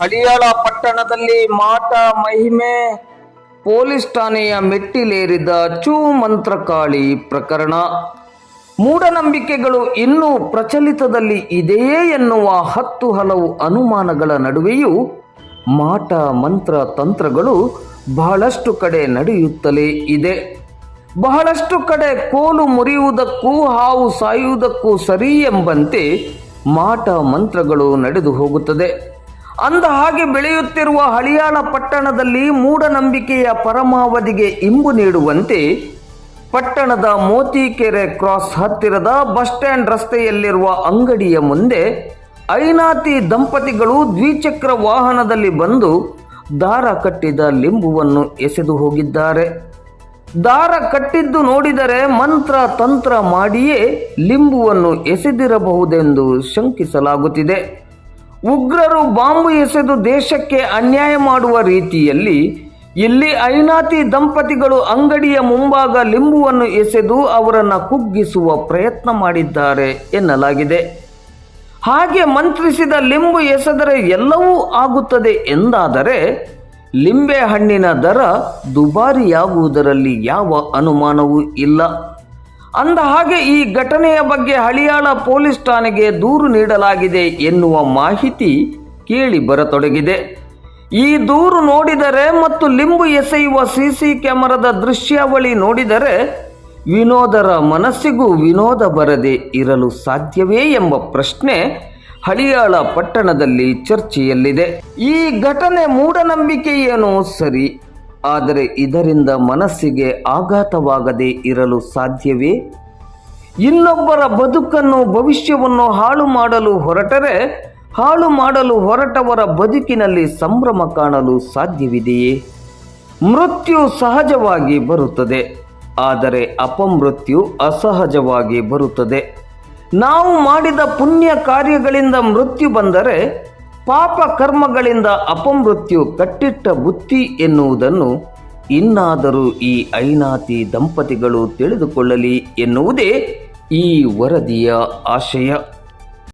ಹಳಿಯಾಳ ಪಟ್ಟಣದಲ್ಲಿ ಮಾಟ ಮಹಿಮೆ, ಪೊಲೀಸ್ ಠಾಣೆಯ ಮೆಟ್ಟಿಲೇರಿದ ಚೂ ಮಂತ್ರಕಾಳಿ ಪ್ರಕರಣ. ಮೂಢನಂಬಿಕೆಗಳು ಇನ್ನೂ ಪ್ರಚಲಿತದಲ್ಲಿ ಇದೆಯೇ ಎನ್ನುವ ಹತ್ತು ಹಲವು ಅನುಮಾನಗಳ ನಡುವೆಯೂ ಮಾಟ ಮಂತ್ರ ತಂತ್ರಗಳು ಬಹಳಷ್ಟು ಕಡೆ ನಡೆಯುತ್ತಲೇ ಇದೆ. ಬಹಳಷ್ಟು ಕಡೆ ಕೋಲು ಮುರಿಯುವುದಕ್ಕೂ ಹಾವು ಸಾಯುವುದಕ್ಕೂ ಸರಿ ಎಂಬಂತೆ ಮಾಟ ಮಂತ್ರಗಳು ನಡೆದು ಹೋಗುತ್ತದೆ. ಅಂದ ಹಾಗೆ ಬೆಳೆಯುತ್ತಿರುವ ಹಳಿಯಾಳ ಪಟ್ಟಣದಲ್ಲಿ ಮೂಢನಂಬಿಕೆಯ ಪರಮಾವಧಿಗೆ ಇಂಬು ನೀಡುವಂತೆ ಪಟ್ಟಣದ ಮೋತಿಕೆರೆ ಕ್ರಾಸ್ ಹತ್ತಿರದ ಬಸ್ ಸ್ಟ್ಯಾಂಡ್ ರಸ್ತೆಯಲ್ಲಿರುವ ಅಂಗಡಿಯ ಮುಂದೆ ಐನಾತಿ ದಂಪತಿಗಳು ದ್ವಿಚಕ್ರ ವಾಹನದಲ್ಲಿ ಬಂದು ದಾರ ಕಟ್ಟಿದ ಲಿಂಬುವನ್ನು ಎಸೆದು ಹೋಗಿದ್ದಾರೆ. ದಾರ ಕಟ್ಟಿದ್ದು ನೋಡಿದರೆ ಮಂತ್ರ ತಂತ್ರ ಮಾಡಿಯೇ ಲಿಂಬುವನ್ನು ಎಸೆದಿರಬಹುದೆಂದು ಶಂಕಿಸಲಾಗುತ್ತಿದೆ. ಉಗ್ರರು ಬಾಂಬು ಎಸೆದು ದೇಶಕ್ಕೆ ಅನ್ಯಾಯ ಮಾಡುವ ರೀತಿಯಲ್ಲಿ ಇಲ್ಲಿ ಐನಾತಿ ದಂಪತಿಗಳು ಅಂಗಡಿಯ ಮುಂಭಾಗ ಲಿಂಬುವನ್ನು ಎಸೆದು ಅವರನ್ನು ಕುಗ್ಗಿಸುವ ಪ್ರಯತ್ನ ಮಾಡಿದ್ದಾರೆ ಎನ್ನಲಾಗಿದೆ. ಹಾಗೆ ಮಂತ್ರಿಸಿದ ಲಿಂಬು ಎಸೆದರೆ ಎಲ್ಲವೂ ಆಗುತ್ತದೆ ಎಂದಾದರೆ ಲಿಂಬೆ ಹಣ್ಣಿನ ದರ ದುಬಾರಿಯಾಗುವುದರಲ್ಲಿ ಯಾವ ಅನುಮಾನವೂ ಇಲ್ಲ. ಅಂದ ಹಾಗೆ ಈ ಘಟನೆಯ ಬಗ್ಗೆ ಹಳಿಯಾಳ ಪೊಲೀಸ್ ಠಾಣೆಗೆ ದೂರು ನೀಡಲಾಗಿದೆ ಎನ್ನುವ ಮಾಹಿತಿ ಕೇಳಿ ಬರತೊಡಗಿದೆ. ಈ ದೂರು ನೋಡಿದರೆ ಮತ್ತು ಲಿಂಬು ಎಸೆಯುವ ಸಿಸಿ ಕ್ಯಾಮೆರಾದ ದೃಶ್ಯಾವಳಿ ನೋಡಿದರೆ ವಿನೋದರ ಮನಸ್ಸಿಗೂ ವಿನೋದ ಬರದೆ ಇರಲು ಸಾಧ್ಯವೇ ಎಂಬ ಪ್ರಶ್ನೆ ಹಳಿಯಾಳ ಪಟ್ಟಣದಲ್ಲಿ ಚರ್ಚೆಯಲ್ಲಿದೆ. ಈ ಘಟನೆ ಮೂಢನಂಬಿಕೆಯೇನೋ ಸರಿ ಆದರೆ ಇದರಿಂದ ಮನಸ್ಸಿಗೆ ಆಘಾತವಾಗದೆ ಇರಲು ಸಾಧ್ಯವೇ? ಇನ್ನೊಬ್ಬರ ಬದುಕನ್ನು ಭವಿಷ್ಯವನ್ನು ಹಾಳು ಮಾಡಲು ಹೊರಟರೆ, ಹಾಳು ಮಾಡಲು ಹೊರಟವರ ಬದುಕಿನಲ್ಲಿ ಸಂಭ್ರಮ ಕಾಣಲು ಸಾಧ್ಯವಿದೆಯೇ? ಮೃತ್ಯು ಸಹಜವಾಗಿ ಬರುತ್ತದೆ, ಆದರೆ ಅಪಮೃತ್ಯು ಅಸಹಜವಾಗಿ ಬರುತ್ತದೆ. ನಾವು ಮಾಡಿದ ಪುಣ್ಯ ಕಾರ್ಯಗಳಿಂದ ಮೃತ್ಯು ಬಂದರೆ ಪಾಪ ಕರ್ಮಗಳಿಂದ ಅಪಮೃತ್ಯು ಕಟ್ಟಿಟ್ಟ ಬುತ್ತಿ ಎನ್ನುವುದನ್ನು ಇನ್ನಾದರೂ ಈ ಐನಾತಿ ದಂಪತಿಗಳು ತಿಳಿದುಕೊಳ್ಳಲಿ ಎನ್ನುವುದೇ ಈ ವರದಿಯ ಆಶಯ.